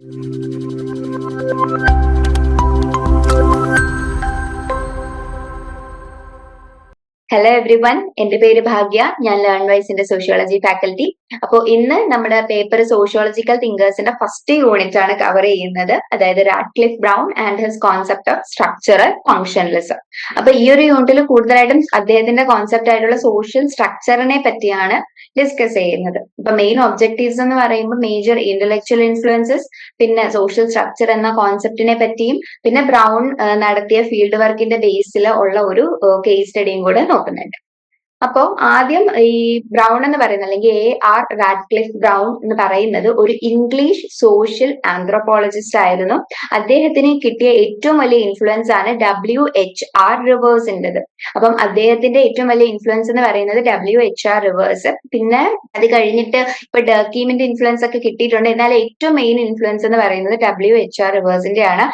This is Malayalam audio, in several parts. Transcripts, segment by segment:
Thank you. എവ്രി വൺ എന്റെ പേര് ഭാഗ്യ. ഞാൻ ലേൺ വൈസിന്റെ സോഷ്യോളജി ഫാക്കൽറ്റി അപ്പോൾ ഇന്ന് നമ്മുടെ പേപ്പർ സോഷ്യോളജിക്കൽ തിങ്കേഴ്സിന്റെ ഫസ്റ്റ് യൂണിറ്റ് ആണ് കവർ ചെയ്യുന്നത്. അതായത് Radcliffe Brown and his concept of structural functionalism അപ്പൊ ഈ ഒരു യൂണിറ്റിൽ കൂടുതലായിട്ടും അദ്ദേഹത്തിന്റെ കോൺസെപ്റ്റ് ആയിട്ടുള്ള സോഷ്യൽ സ്ട്രക്ചറിനെ പറ്റിയാണ് ഡിസ്കസ് ചെയ്യുന്നത്. ഇപ്പൊ മെയിൻ ഒബ്ജക്റ്റീവ്സ് എന്ന് പറയുമ്പോൾ മേജർ ഇന്റലക്ച്വൽ ഇൻഫ്ലുവൻസസ് പിന്നെ സോഷ്യൽ സ്ട്രക്ചർ എന്ന കോൺസെപ്റ്റിനെ പറ്റിയും പിന്നെ ബ്രൗൺ നടത്തിയ ഫീൽഡ് വർക്കിന്റെ ബേസിൽ ഉള്ള ഒരു കേസ് സ്റ്റഡിയും കൂടെ നോക്കുന്നുണ്ട് അപ്പോ ആദ്യം ഈ ബ്രൗൺ എന്ന് പറയുന്നത് അല്ലെങ്കിൽ എ ആർ റാഡ്ക്ലിഫ് ബ്രൗൺ എന്ന് പറയുന്നത് ഒരു ഇംഗ്ലീഷ് സോഷ്യൽ ആന്ത്രോപോളജിസ്റ്റ് ആയിരുന്നു. അദ്ദേഹത്തിന് കിട്ടിയ ഏറ്റവും വലിയ ഇൻഫ്ലുവൻസ് ആണ് ഡബ്ല്യു എച്ച് ആർ റിവേഴ്സിന്റെത് അപ്പം അദ്ദേഹത്തിന്റെ ഏറ്റവും വലിയ ഇൻഫ്ലുവൻസ് എന്ന് പറയുന്നത് ഡബ്ല്യു എച്ച് ആർ റിവേഴ്സ് പിന്നെ അത് കഴിഞ്ഞിട്ട് ഇപ്പൊ ഡർക്കീമിന്റെ ഇൻഫ്ലുവൻസ് ഒക്കെ കിട്ടിയിട്ടുണ്ട്. എന്നാൽ ഏറ്റവും മെയിൻ ഇൻഫ്ലുവൻസ് എന്ന് പറയുന്നത് ഡബ്ല്യു എച്ച് ആർ റിവേഴ്സിന്റെ ആണ്.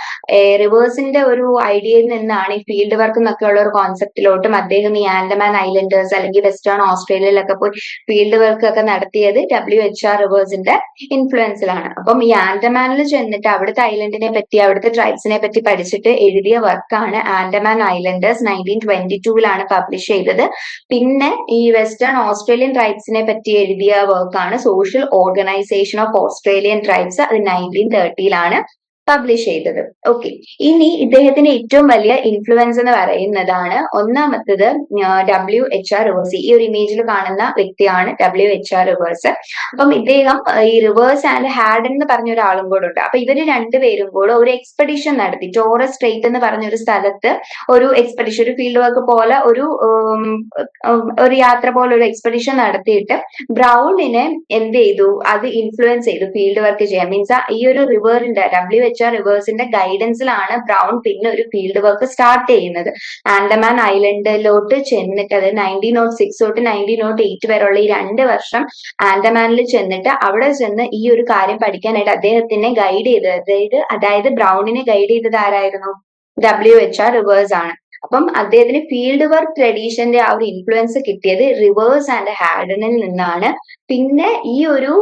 റിവേഴ്സിന്റെ ഒരു ഐഡിയയിൽ നിന്നാണ് ഈ ഫീൽഡ് വർക്ക് എന്നൊക്കെയുള്ള ഒരു കോൺസെപ്റ്റിലോട്ടും അദ്ദേഹം ഈ ആൻഡമാൻ ഐലൻഡേഴ്സ് അല്ലെങ്കിൽ വെസ്റ്റേൺ ഓസ്ട്രേലിയയിലൊക്കെ പോയി ഫീൽഡ് വർക്ക് ഒക്കെ നടത്തിയത് ഡബ്ല്യു എച്ച് ആർ റിവേഴ്സിന്റെ ഇൻഫ്ലുവൻസിലാണ് അപ്പം ഈ ആൻഡമാനിൽ ചെന്നിട്ട് അവിടുത്തെ ഐലൻഡിനെ പറ്റി അവിടുത്തെ ട്രൈബ്സിനെ പറ്റി പഠിച്ചിട്ട് എഴുതിയ വർക്കാണ് ആൻഡമാൻ ഐലൻഡേഴ്സ് നയന്റീൻ ട്വന്റി ടൂവിലാണ് പബ്ലിഷ് ചെയ്തത്. പിന്നെ ഈ വെസ്റ്റേൺ ഓസ്ട്രേലിയൻ ട്രൈബ്സിനെ പറ്റി എഴുതിയ വർക്കാണ് social organisation of Australian tribes അത് നയന്റീൻ തേർട്ടിയിലാണ് പബ്ലിഷ് ചെയ്തത്. ഓക്കെ ഇനി ഇദ്ദേഹത്തിന്റെ ഏറ്റവും വലിയ ഇൻഫ്ലുവൻസ് എന്ന് പറയുന്നതാണ് ഒന്നാമത്തത് ഡബ്ല്യു എച്ച് ആർ റിവേഴ്സ് ഈ ഒരു ഇമേജിൽ കാണുന്ന വ്യക്തിയാണ് ഡബ്ല്യു എച്ച് ആർ റിവേഴ്സ് അപ്പം ഇദ്ദേഹം ഈ റിവേഴ്സ് ആൻഡ് ഹാഡൻ എന്ന് പറഞ്ഞ ഒരാളും കൂടെ ഉണ്ട്. അപ്പൊ ഇവർ രണ്ടുപേരും കൂടെ ഒരു എക്സ്പെഡിഷൻ നടത്തി. ടോറസ് സ്ട്രേറ്റ് എന്ന് പറഞ്ഞ ഒരു സ്ഥലത്ത് ഒരു എക്സ്പെഡിഷൻ ഒരു ഫീൽഡ് വർക്ക് പോലെ ഒരു ഒരു യാത്ര പോലെ ഒരു എക്സ്പെഡിഷൻ നടത്തിയിട്ട് ബ്രൗണിനെ എന്ത് ചെയ്തു? അത് ഇൻഫ്ലുവൻസ് ചെയ്തു ഫീൽഡ് വർക്ക് ചെയ്യാൻ. മീൻസ് ഈ ഒരു റിവറിന്റെ ഡബ്ല്യു എച്ച് ആർ റിവേഴ്സിന്റെ ഗൈഡൻസിലാണ് ബ്രൗൺ പിന്നെ ഒരു ഫീൽഡ് വർക്ക് സ്റ്റാർട്ട് ചെയ്യുന്നത്. ആൻഡമാൻ ഐലൻഡിലോട്ട് ചെന്നിട്ട് അത് നയന്റീൻ നോട്ട് സിക്സ് തൊട്ട് നയന്റീൻ നോട്ട് എയ്റ്റ് വരെയുള്ള ഈ രണ്ട് വർഷം ആൻഡമാനിൽ ചെന്നിട്ട് അവിടെ ചെന്ന് ഈ ഒരു കാര്യം പഠിക്കാനായിട്ട് അദ്ദേഹത്തിനെ ഗൈഡ് ചെയ്തത്. അതായത് അതായത് ബ്രൗണിനെ ഗൈഡ് ചെയ്തത് ആരായിരുന്നു? ഡബ്ല്യു എച്ച് ആർ റിവേഴ്സ് ആണ്. അപ്പം അദ്ദേഹത്തിന് ഫീൽഡ് വർക്ക് ട്രഡീഷന്റെ ആ ഒരു ഇൻഫ്ലുവൻസ് കിട്ടിയത് റിവേഴ്സ് ആൻഡ് ഹാഡനിൽ നിന്നാണ്. പിന്നെ ഈ ഒരു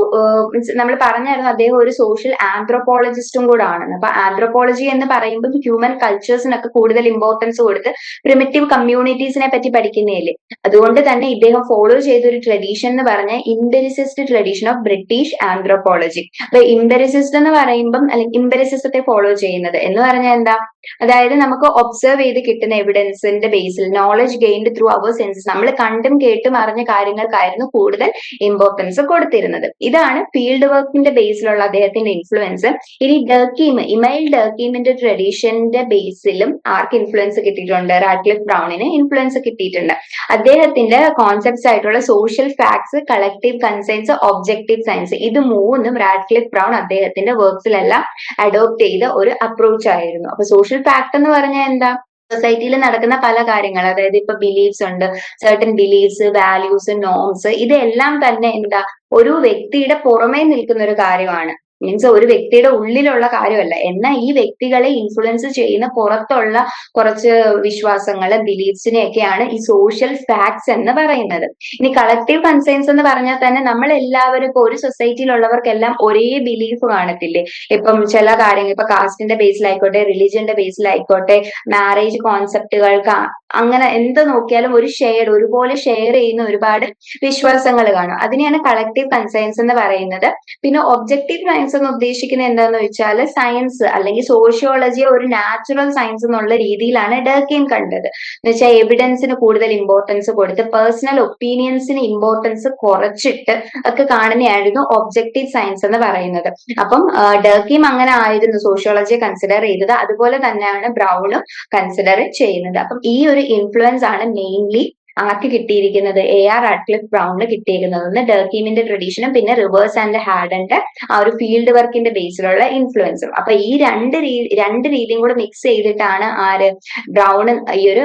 നമ്മൾ പറഞ്ഞായിരുന്നു അദ്ദേഹം ഒരു സോഷ്യൽ ആന്ത്രോപോളജിസ്റ്റും കൂടെ ആണെന്ന് അപ്പൊ ആന്ത്രോപോളജി എന്ന് പറയുമ്പോൾ ഹ്യൂമൻ കൾച്ചേഴ്സിനൊക്കെ കൂടുതൽ ഇമ്പോർട്ടൻസ് കൊടുത്ത് പ്രിമിറ്റീവ് കമ്മ്യൂണിറ്റീസിനെ പറ്റി പഠിക്കുന്നതല്ലേ. അതുകൊണ്ട് തന്നെ ഇദ്ദേഹം ഫോളോ ചെയ്ത ഒരു ട്രഡീഷൻ എന്ന് പറഞ്ഞ empiricist tradition of British anthropology അപ്പൊ ഇംപെരിസിസ്റ്റ് എന്ന് പറയുമ്പം അല്ലെങ്കിൽ ഇംപെരിസിസത്തെ ഫോളോ ചെയ്യുന്നത്. എന്ന് പറഞ്ഞാൽ എന്താ? അതായത് നമുക്ക് ഒബ്സർവ് ചെയ്ത് കിട്ടുന്ന എവിഡൻസിന്റെ ബേസിൽ knowledge gained through our senses നമ്മൾ കണ്ടും കേട്ടും അറിഞ്ഞ കാര്യങ്ങൾക്കായിരുന്നു കൂടുതൽ ഇമ്പോർട്ടൻസ് കൊടുത്തിരുന്നത്. ഇതാണ് ഫീൽഡ് വർക്കിന്റെ ബേസിലുള്ള അദ്ദേഹത്തിന്റെ ഇൻഫ്ലുവൻസ് ഇനി ഡർക്കീം ഇമൈൽ ഡർക്കീമിന്റെ ട്രഡീഷന്റെ ബേസിലും ആർക്ക് ഇൻഫ്ലുവൻസ് കിട്ടിയിട്ടുണ്ട്? റാഡ്ക്ലിഫ് ബ്രൗണിന് ഇൻഫ്ലുവൻസ് കിട്ടിയിട്ടുണ്ട്. അദ്ദേഹത്തിന്റെ കോൺസെപ്റ്റ്സ് ആയിട്ടുള്ള social facts collective conscience objective science ഇത് മൂന്നും റാഡ്ക്ലിഫ് ബ്രൗൺ അദ്ദേഹത്തിന്റെ വർക്ക്സിലെല്ലാം അഡോപ്റ്റ് ചെയ്ത ഒരു അപ്രോച്ച് ആയിരുന്നു. അപ്പൊ സോഷ്യൽ ഫാക്ട് എന്ന് പറഞ്ഞാൽ എന്താ? സൊസൈറ്റിയിൽ നടക്കുന്ന പല കാര്യങ്ങൾ. അതായത് ഇപ്പൊ ബിലീഫ്സ് ഉണ്ട് സർട്ടൻ ബിലീഫ്സ് വാല്യൂസ് നോംസ് ഇതെല്ലാം തന്നെ എന്താ ഒരു വ്യക്തിയുടെ പുറമേ നിൽക്കുന്ന ഒരു കാര്യമാണ്. മീൻസ് ഒരു വ്യക്തിയുടെ ഉള്ളിലുള്ള കാര്യമല്ല. എന്നാൽ ഈ വ്യക്തികളെ ഇൻഫ്ലുവൻസ് ചെയ്യുന്ന പുറത്തുള്ള കുറച്ച് വിശ്വാസങ്ങൾ ബിലീഫ്സിനെയൊക്കെയാണ് ഈ സോഷ്യൽ ഫാക്ട്സ് എന്ന് പറയുന്നത്. ഇനി കളക്റ്റീവ് കൺസേൺസ് എന്ന് പറഞ്ഞാൽ തന്നെ നമ്മൾ എല്ലാവരും ഇപ്പൊ ഒരു സൊസൈറ്റിയിലുള്ളവർക്കെല്ലാം ഒരേ ബിലീഫ് കാണത്തില്ലേ? ഇപ്പം ചില കാര്യങ്ങൾ ഇപ്പൊ കാസ്റ്റിന്റെ ബേസിലായിക്കോട്ടെ റിലീജിയന്റെ ബേസിലായിക്കോട്ടെ മാരേജ് കോൺസെപ്റ്റുകൾക്ക് അങ്ങനെ എന്ത് നോക്കിയാലും ഒരു ഷെയർ ഒരുപോലെ ഷെയർ ചെയ്യുന്ന ഒരുപാട് വിശ്വാസങ്ങൾ കാണും. അതിനെയാണ് കളക്റ്റീവ് കൺസേൺസ് എന്ന് പറയുന്നത്. പിന്നെ ഒബ്ജക്റ്റീവ് സയൻസ് എന്ന് ഉദ്ദേശിക്കുന്നത് എന്താന്ന് വെച്ചാൽ സയൻസ് അല്ലെങ്കിൽ സോഷ്യോളജിയെ ഒരു നാച്ചുറൽ സയൻസ് എന്നുള്ള രീതിയിലാണ് ഡർക്കീൻ കണ്ടത്. എന്ന് വെച്ചാൽ എവിഡൻസിന് കൂടുതൽ ഇമ്പോർട്ടൻസ് കൊടുത്ത് പേഴ്സണൽ ഒപ്പീനിയൻസിന് ഇമ്പോർട്ടൻസ് കുറച്ചിട്ട് ഒക്കെ കാണുന്നതായിരുന്നു ഒബ്ജക്റ്റീവ് സയൻസ് എന്ന് പറയുന്നത്. അപ്പം ഡർക്കീം അങ്ങനെ ആയിരുന്നു സോഷ്യോളജിയെ കൺസിഡർ ചെയ്തത്. അതുപോലെ തന്നെയാണ് ബ്രൗണും കൺസിഡർ ചെയ്യുന്നത്. അപ്പം ഈ ഒരു ഇൻഫ്ലുവൻസ് ആണ് മെയിൻലി ആർക്ക് കിട്ടിയിരിക്കുന്നത്? എ ആർ അഡ്ക്ലിഫ് ബ്രൗണിന് കിട്ടിയിരിക്കുന്നത്. ഒന്ന് ഡർക്കീമിന്റെ ട്രഡീഷനും പിന്നെ റിവേഴ്സ് ആൻഡ് ഹാഡന്റെ ആ ഒരു ഫീൽഡ് വർക്കിന്റെ ബേസിലുള്ള ഇൻഫ്ലുവൻസും അപ്പൊ ഈ രണ്ട് രണ്ട് രീതിയും കൂടെ മിക്സ് ചെയ്തിട്ടാണ് ആര് ബ്രൗൺ ഈ ഒരു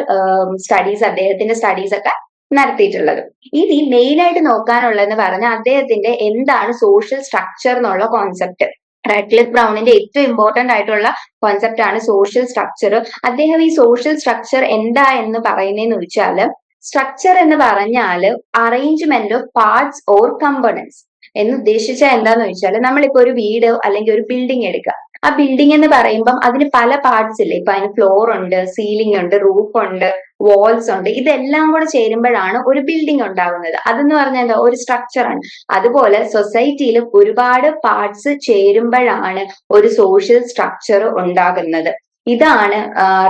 സ്റ്റഡീസ് അദ്ദേഹത്തിന്റെ സ്റ്റഡീസ് ഒക്കെ നടത്തിയിട്ടുള്ളത്. ഇനി മെയിൻ ആയിട്ട് നോക്കാനുള്ളതെന്ന് പറഞ്ഞാൽ അദ്ദേഹത്തിന്റെ എന്താണ് സോഷ്യൽ സ്ട്രക്ചർ എന്നുള്ള കോൺസെപ്റ്റ് റെഡ്ലിഫ് ബ്രൗണിന്റെ ഏറ്റവും ഇമ്പോർട്ടന്റ് ആയിട്ടുള്ള കോൺസെപ്റ്റ് ആണ് സോഷ്യൽ സ്ട്രക്ചർ അദ്ദേഹം ഈ സോഷ്യൽ സ്ട്രക്ചർ എന്താ എന്ന് പറയുന്നതെന്ന് വെച്ചാൽ സ്ട്രക്ചർ എന്ന് പറഞ്ഞാൽ arrangement of parts or components എന്ന് ഉദ്ദേശിച്ചാൽ എന്താന്ന് വെച്ചാൽ നമ്മളിപ്പോ ഒരു വീട് അല്ലെങ്കിൽ ഒരു ബിൽഡിംഗ് എടുക്കുക. ആ ബിൽഡിംഗ് എന്ന് പറയുമ്പം അതിന് പല പാർട്സ് ഇല്ലേ? ഇപ്പൊ അതിന് ഫ്ലോർ ഉണ്ട് സീലിംഗ് ഉണ്ട് റൂഫ് ഉണ്ട് വാൾസ് ഉണ്ട്. ഇതെല്ലാം കൂടെ ചേരുമ്പോഴാണ് ഒരു ബിൽഡിംഗ് ഉണ്ടാകുന്നത്. അതെന്ന് പറഞ്ഞാൽ എന്താ? ഒരു സ്ട്രക്ചർ ആണ്. അതുപോലെ സൊസൈറ്റിയിൽ ഒരുപാട് പാർട്സ് ചേരുമ്പോഴാണ് ഒരു സോഷ്യൽ സ്ട്രക്ചർ ഉണ്ടാകുന്നത്. ഇതാണ്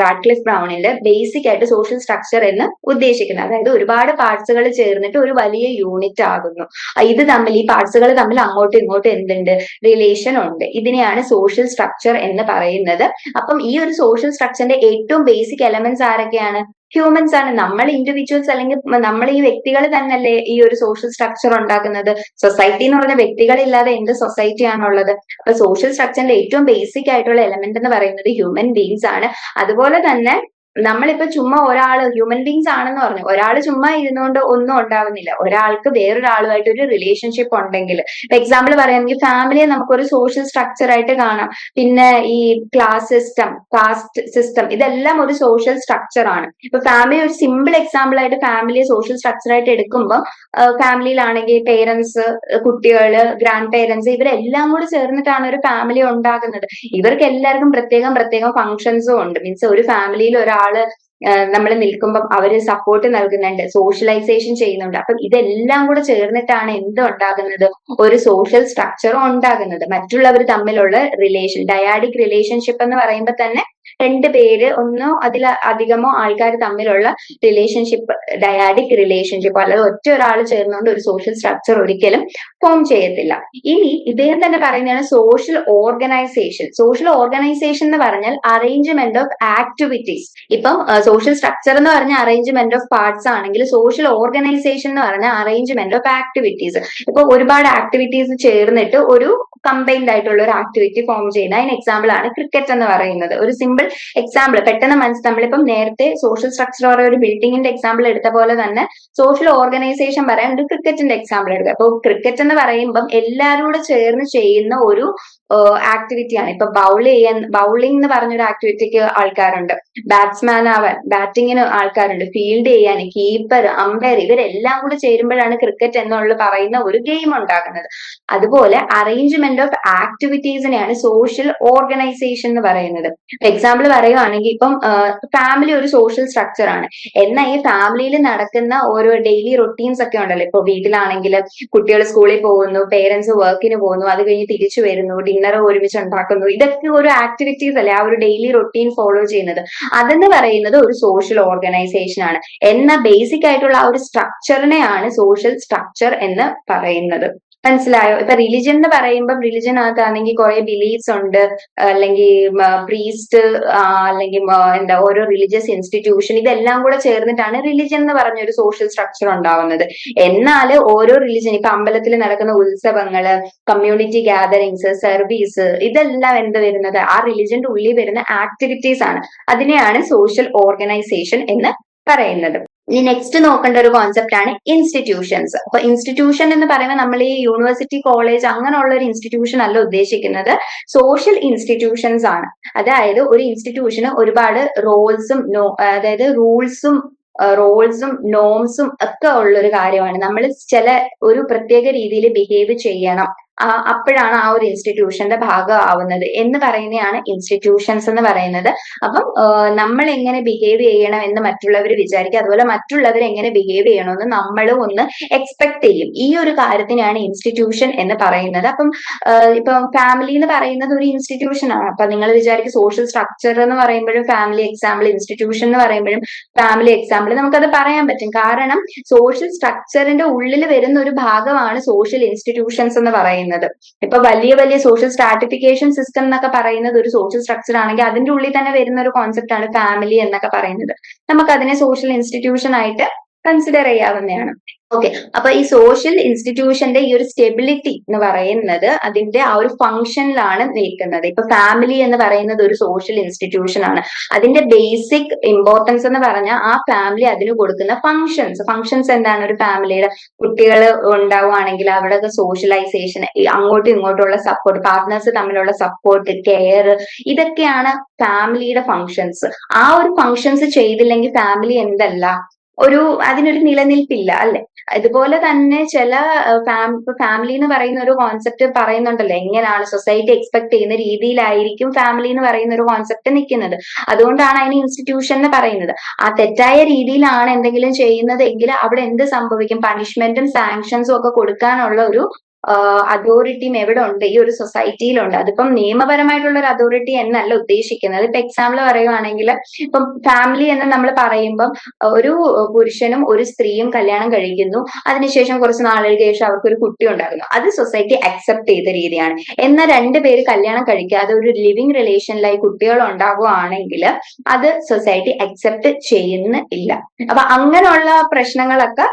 റാഡ്ക്ലിഫ് ബ്രൗണിന്റെ ബേസിക് ആയിട്ട് സോഷ്യൽ സ്ട്രക്ചർ എന്ന് ഉദ്ദേശിക്കുന്നത്. അതായത് ഒരുപാട് പാർട്സുകൾ ചേർന്നിട്ട് ഒരു വലിയ യൂണിറ്റ് ആകുന്നു. ഇത് തമ്മിൽ ഈ പാർട്സുകൾ തമ്മിൽ അങ്ങോട്ടും ഇങ്ങോട്ടും എന്തുണ്ട്? റിലേഷൻ ഉണ്ട്. ഇതിനെയാണ് സോഷ്യൽ സ്ട്രക്ചർ എന്ന് പറയുന്നത്. അപ്പം ഈ ഒരു സോഷ്യൽ സ്ട്രക്ചറിന്റെ ഏറ്റവും ബേസിക് എലമെന്റ്സ് ആരൊക്കെയാണ്? ഹ്യൂമൻസ് ആണ്. നമ്മൾ ഇൻഡിവിജ്വൽസ് അല്ലെങ്കിൽ നമ്മൾ ഈ വ്യക്തികൾ തന്നെയല്ലേ ഈ ഒരു സോഷ്യൽ സ്ട്രക്ചർ ഉണ്ടാക്കുന്നത്? സൊസൈറ്റി എന്ന് പറഞ്ഞ വ്യക്തികളില്ലാതെ എന്ത് സൊസൈറ്റി ആണുള്ളത് അപ്പൊ സോഷ്യൽ സ്ട്രക്ചറിന്റെ ഏറ്റവും ബേസിക് ആയിട്ടുള്ള എലമെന്റ് എന്ന് പറയുന്നത് ഹ്യൂമൻ ബീങ്സ് ആണ്. അതുപോലെ തന്നെ നമ്മളിപ്പോ ചുമ്മാ ഒരാൾ ഹ്യൂമൻ ബീങ്സ് ആണെന്ന് പറഞ്ഞു. ഒരാൾ ചുമ്മാ ഇരുന്നുകൊണ്ട് ഒന്നും ഉണ്ടാവുന്നില്ല. ഒരാൾക്ക് വേറൊരാളുമായിട്ട് ഒരു റിലേഷൻഷിപ്പ് ഉണ്ടെങ്കിൽ. ഇപ്പൊ എക്സാമ്പിൾ പറയുകയാണെങ്കിൽ ഫാമിലിയെ നമുക്കൊരു സോഷ്യൽ സ്ട്രക്ചർ ആയിട്ട് കാണാം. പിന്നെ ഈ ക്ലാസ് സിസ്റ്റം കാസ്റ്റ് സിസ്റ്റം ഇതെല്ലാം ഒരു സോഷ്യൽ സ്ട്രക്ചർ ആണ്. ഇപ്പൊ ഫാമിലി ഒരു സിമ്പിൾ എക്സാമ്പിൾ ആയിട്ട് ഫാമിലിയെ സോഷ്യൽ സ്ട്രക്ചർ ആയിട്ട് എടുക്കുമ്പോൾ ഫാമിലിയിലാണെങ്കിൽ പേരൻസ് കുട്ടികൾ ഗ്രാൻഡ് പേരൻസ് ഇവരെല്ലാം കൂടി ചേർന്നിട്ടാണ് ഒരു ഫാമിലി ഉണ്ടാകുന്നത് ഇവർക്ക് എല്ലാവർക്കും പ്രത്യേകം പ്രത്യേകം ഫങ്ഷൻസും ഉണ്ട്. മീൻസ് ഒരു ഫാമിലിയിൽ ഒരാൾ നമ്മൾ നിൽക്കുമ്പം അവർ സപ്പോർട്ട് നൽകുന്നുണ്ട് സോഷ്യലൈസേഷൻ ചെയ്യുന്നുണ്ട്. അപ്പം ഇതെല്ലാം കൂടെ ചേർന്നിട്ടാണ് എന്ത് ഉണ്ടാകുന്നത്? ഒരു സോഷ്യൽ സ്ട്രക്ചറും ഉണ്ടാകുന്നത്. മറ്റുള്ളവർ തമ്മിലുള്ള റിലേഷൻ ഡയാഡിക് റിലേഷൻഷിപ്പ് എന്ന് പറയുമ്പോൾ തന്നെ രണ്ട് പേര് ഒന്നോ അതിൽ അധികമോ ആൾക്കാർ തമ്മിലുള്ള റിലേഷൻഷിപ്പ് ഡയാഡിക് റിലേഷൻഷിപ്പ് അല്ലാതെ ഒറ്റ ഒരാൾ ചേർന്നുകൊണ്ട് ഒരു സോഷ്യൽ സ്ട്രക്ചർ ഒരിക്കലും ഫോം ചെയ്യത്തില്ല. ഇനി ഇദ്ദേഹം തന്നെ പറയുന്നതാണ് സോഷ്യൽ ഓർഗനൈസേഷൻ സോഷ്യൽ ഓർഗനൈസേഷൻ എന്ന് പറഞ്ഞാൽ അറേഞ്ച്മെന്റ് ഓഫ് ആക്ടിവിറ്റീസ് ഇപ്പം സോഷ്യൽ സ്ട്രക്ചർ എന്ന് പറഞ്ഞ അറേഞ്ച്മെന്റ് ഓഫ് പാർട്സ് ആണെങ്കിൽ സോഷ്യൽ ഓർഗനൈസേഷൻ എന്ന് പറഞ്ഞ അറേഞ്ച്മെന്റ് ഓഫ് ആക്ടിവിറ്റീസ് ഇപ്പൊ ഒരുപാട് ആക്ടിവിറ്റീസ് ചേർന്നിട്ട് ഒരു കമ്പൈൻഡ് ആയിട്ടുള്ള ഒരു ആക്ടിവിറ്റി ഫോം ചെയ്യുന്ന അതിന് എക്സാമ്പിൾ ആണ് ക്രിക്കറ്റ് എന്ന് പറയുന്നത്. ഒരു സിമ്പിൾ എക്സാമ്പിൾ പെട്ടെന്ന് മനസ്സിൽ നമ്മളിപ്പം നേരത്തെ സോഷ്യൽ സ്ട്രക്ചർ ഓരോ ഒരു ബിൽഡിങ്ങിന്റെ എക്സാമ്പിൾ എടുത്ത പോലെ തന്നെ സോഷ്യൽ ഓർഗനൈസേഷൻ പറയാൻ ഒരു ക്രിക്കറ്റിന്റെ എക്സാമ്പിൾ എടുക്കുക. അപ്പോൾ ക്രിക്കറ്റ് എന്ന് പറയുമ്പം എല്ലാവരും കൂടെ ചേർന്ന് ചെയ്യുന്ന ഒരു ആക്ടിവിറ്റി ആണ്. ഇപ്പൊ ബൗൾ ചെയ്യാൻ ബൗളിംഗ് എന്ന് പറഞ്ഞൊരു ആക്ടിവിറ്റിക്ക് ആൾക്കാരുണ്ട്. ബാറ്റ്സ്മാൻ ആവാൻ ബാറ്റിങ്ങിന് ആൾക്കാരുണ്ട്. ഫീൽഡ് ചെയ്യാൻ കീപ്പർ അമ്പയർ ഇവരെല്ലാം കൂടെ ചേരുമ്പോഴാണ് ക്രിക്കറ്റ് എന്നുള്ള പറയുന്ന ഒരു ഗെയിം ഉണ്ടാകുന്നത്. അതുപോലെ അറേഞ്ച്മെന്റ് ഓഫ് ആക്ടിവിറ്റീസിനെയാണ് സോഷ്യൽ ഓർഗനൈസേഷൻ എന്ന് പറയുന്നത്. എക്സാമ്പിൾ പറയുവാണെങ്കിൽ ഇപ്പം ഫാമിലി ഒരു സോഷ്യൽ സ്ട്രക്ചർ ആണ്. എന്നാൽ ഈ ഫാമിലിയിൽ നടക്കുന്ന ഓരോ ഡെയിലി റൊട്ടീൻസ് ഒക്കെ ഉണ്ടല്ലോ. ഇപ്പൊ വീട്ടിലാണെങ്കിൽ കുട്ടികൾ സ്കൂളിൽ പോകുന്നു പേരൻസ് വർക്കിന് പോകുന്നു അത് കഴിഞ്ഞ് തിരിച്ചു വരുന്നു ഡിന്നർ ഒരുമിച്ച് ഉണ്ടാക്കുന്നു. ഇതൊക്കെ ഒരു ആക്ടിവിറ്റീസ് അല്ലേ? ആ ഒരു ഡെയിലി റൊട്ടീൻ ഫോളോ ചെയ്യുന്നത്. അതെന്ന് പറയുന്നത് ഒരു സോഷ്യൽ ഓർഗനൈസേഷൻ ആണ്. എന്ന ബേസിക് ആയിട്ടുള്ള ആ ഒരു സ്ട്രക്ചറിനെയാണ് സോഷ്യൽ സ്ട്രക്ചർ എന്ന് പറയുന്നത്. മനസ്സിലായോ? ഇപ്പൊ റിലിജൻ എന്ന് പറയുമ്പോൾ ആകാണെങ്കിൽ കുറെ ബിലീഫ്സ് ഉണ്ട്. അല്ലെങ്കിൽ പ്രീസ്റ്റ് അല്ലെങ്കിൽ എന്താ ഓരോ റിലീജിയസ് ഇൻസ്റ്റിറ്റ്യൂഷൻ ഇതെല്ലാം കൂടെ ചേർന്നിട്ടാണ് റിലിജൻ എന്ന് പറഞ്ഞ ഒരു സോഷ്യൽ സ്ട്രക്ചർ ഉണ്ടാവുന്നത്. എന്നാൽ ഓരോ റിലിജൻ ഇപ്പൊ അമ്പലത്തിൽ നടക്കുന്ന ഉത്സവങ്ങൾ കമ്മ്യൂണിറ്റി ഗാദറിങ്സ് സർവീസ് ഇതെല്ലാം എന്ത് വരുന്നത്? ആ റിലിജന്റെ ഉള്ളിൽ വരുന്ന ആക്ടിവിറ്റീസ് ആണ്. അതിനെയാണ് സോഷ്യൽ ഓർഗനൈസേഷൻ എന്ന് പറയുന്നത്. ഇനി നെക്സ്റ്റ് നോക്കേണ്ട ഒരു കോൺസെപ്റ്റ് ആണ് ഇൻസ്റ്റിറ്റ്യൂഷൻസ് അപ്പൊ ഇൻസ്റ്റിറ്റ്യൂഷൻ എന്ന് പറയുമ്പോൾ നമ്മൾ ഈ യൂണിവേഴ്സിറ്റി കോളേജ് അങ്ങനെയുള്ള ഒരു ഇൻസ്റ്റിറ്റ്യൂഷൻ അല്ല ഉദ്ദേശിക്കുന്നത്. സോഷ്യൽ ഇൻസ്റ്റിറ്റ്യൂഷൻസ് ആണ്. അതായത് ഒരു ഇൻസ്റ്റിറ്റ്യൂഷന് ഒരുപാട് റോൾസും അതായത് റൂൾസും റോൾസും നോംസും ഒക്കെ ഉള്ള ഒരു കാര്യമാണ്. നമ്മൾ ചില ഒരു പ്രത്യേക രീതിയിൽ ബിഹേവ് ചെയ്യണം. അപ്പോഴാണ് ആ ഒരു ഇൻസ്റ്റിറ്റ്യൂഷന്റെ ഭാഗമാവുന്നത് എന്ന് പറയുന്നതാണ് ഇൻസ്റ്റിറ്റ്യൂഷൻസ് എന്ന് പറയുന്നത്. അപ്പം നമ്മൾ എങ്ങനെ ബിഹേവ് ചെയ്യണം എന്ന് മറ്റുള്ളവർ വിചാരിക്കുക അതുപോലെ മറ്റുള്ളവർ എങ്ങനെ ബിഹേവ് ചെയ്യണമെന്ന് നമ്മളും ഒന്ന് എക്സ്പെക്ട് ചെയ്യും. ഈ ഒരു കാര്യത്തിനാണ് ഇൻസ്റ്റിറ്റ്യൂഷൻ എന്ന് പറയുന്നത്. അപ്പം ഇപ്പം ഫാമിലി എന്ന് പറയുന്നത് ഒരു ഇൻസ്റ്റിറ്റ്യൂഷൻ ആണ്. അപ്പൊ നിങ്ങൾ വിചാരിക്കും സോഷ്യൽ സ്ട്രക്ചർ എന്ന് പറയുമ്പോഴും ഫാമിലി എക്സാമ്പിൾ ഇൻസ്റ്റിറ്റ്യൂഷൻ എന്ന് പറയുമ്പോഴും ഫാമിലി എക്സാമ്പിൾ നമുക്കത് പറയാൻ പറ്റും. കാരണം സോഷ്യൽ സ്ട്രക്ചറിന്റെ ഉള്ളിൽ വരുന്ന ഒരു ഭാഗമാണ് സോഷ്യൽ ഇൻസ്റ്റിറ്റ്യൂഷൻസ് എന്ന് പറയുന്നത്. പറയുന്നത്. ഇപ്പൊ വലിയ വലിയ സോഷ്യൽ സ്ട്രാറ്റിഫിക്കേഷൻ സിസ്റ്റം എന്നൊക്കെ പറയുന്നത് ഒരു സോഷ്യൽ സ്ട്രക്ചർ ആണെങ്കിൽ അതിന്റെ ഉള്ളിൽ തന്നെ വരുന്ന ഒരു കോൺസെപ്റ്റ് ആണ് ഫാമിലി എന്നൊക്കെ പറയുന്നത്. നമുക്ക് അതിനെ സോഷ്യൽ ഇൻസ്റ്റിറ്റ്യൂഷൻ ആയിട്ട് കൺസിഡർ ചെയ്യാവുന്നതാണ്. ഓക്കെ അപ്പൊ ഈ സോഷ്യൽ ഇൻസ്റ്റിറ്റ്യൂഷന്റെ ഈ ഒരു സ്റ്റെബിലിറ്റി എന്ന് പറയുന്നത് അതിന്റെ ആ ഒരു ഫംഗ്ഷനിലാണ് നിൽക്കുന്നത്. ഇപ്പൊ ഫാമിലി എന്ന് പറയുന്നത് ഒരു സോഷ്യൽ ഇൻസ്റ്റിറ്റ്യൂഷൻ ആണ്. അതിന്റെ ബേസിക് ഇമ്പോർട്ടൻസ് എന്ന് പറഞ്ഞാൽ ആ ഫാമിലി അതിന് കൊടുക്കുന്ന ഫങ്ഷൻസ് ഫങ്ഷൻസ് എന്താണ്? ഒരു ഫാമിലിയുടെ കുട്ടികൾ ഉണ്ടാവുകയാണെങ്കിൽ അവിടെ സോഷ്യലൈസേഷൻ അങ്ങോട്ടും ഇങ്ങോട്ടുള്ള സപ്പോർട്ട് പാർട്ട്നേഴ്സ് തമ്മിലുള്ള സപ്പോർട്ട് കെയർ ഇതൊക്കെയാണ് ഫാമിലിയുടെ ഫങ്ഷൻസ് ആ ഒരു ഫങ്ഷൻസ് ചെയ്തില്ലെങ്കിൽ ഫാമിലി എന്തല്ല? ഒരു അതിനൊരു നിലനിൽപ്പില്ല അല്ലെ? ഇതുപോലെ തന്നെ ചില ഫാമിലി എന്ന് പറയുന്ന ഒരു കോൺസെപ്റ്റ് പറയുന്നുണ്ടല്ലോ. എങ്ങനെയാണ് സൊസൈറ്റി എക്സ്പെക്ട് ചെയ്യുന്ന രീതിയിലായിരിക്കും ഫാമിലി എന്ന് പറയുന്ന ഒരു കോൺസെപ്റ്റ് നിൽക്കുന്നത് അതുകൊണ്ടാണ് അതിന് ഇൻസ്റ്റിറ്റ്യൂഷൻ എന്ന് പറയുന്നത്. ആ തെറ്റായ രീതിയിലാണ് എന്തെങ്കിലും ചെയ്യുന്നത് എങ്കിൽ അവിടെ എന്ത് സംഭവിക്കും? പണിഷ്മെന്റും സാങ്ഷൻസും ഒക്കെ കൊടുക്കാനുള്ള ഒരു അതോറിറ്റിയും എവിടെ ഉണ്ട്? ഈ ഒരു സൊസൈറ്റിയിലുണ്ട് അതിപ്പം നിയമപരമായിട്ടുള്ള ഒരു അതോറിറ്റി എന്നല്ല ഉദ്ദേശിക്കുന്നത്. ഇപ്പൊ എക്സാമ്പിൾ പറയുവാണെങ്കിൽ ഇപ്പം ഫാമിലി എന്ന് നമ്മൾ പറയുമ്പം ഒരു പുരുഷനും ഒരു സ്ത്രീയും കല്യാണം കഴിക്കുന്നു. അതിനുശേഷം കുറച്ച് നാളുകൾക്ക് ശേഷം അവർക്ക് ഒരു കുട്ടി ഉണ്ടാകുന്നു. അത് സൊസൈറ്റി അക്സെപ്റ്റ് ചെയ്ത രീതിയാണ്. എന്നാൽ രണ്ടുപേര് കല്യാണം കഴിക്കാതെ ഒരു ലിവിങ് റിലേഷനിലായി കുട്ടികൾ ഉണ്ടാകുവാണെങ്കിൽ അത് സൊസൈറ്റി അക്സെപ്റ്റ് ചെയ്യുന്നില്ല അപ്പൊ അങ്ങനെയുള്ള പ്രശ്നങ്ങളൊക്കെ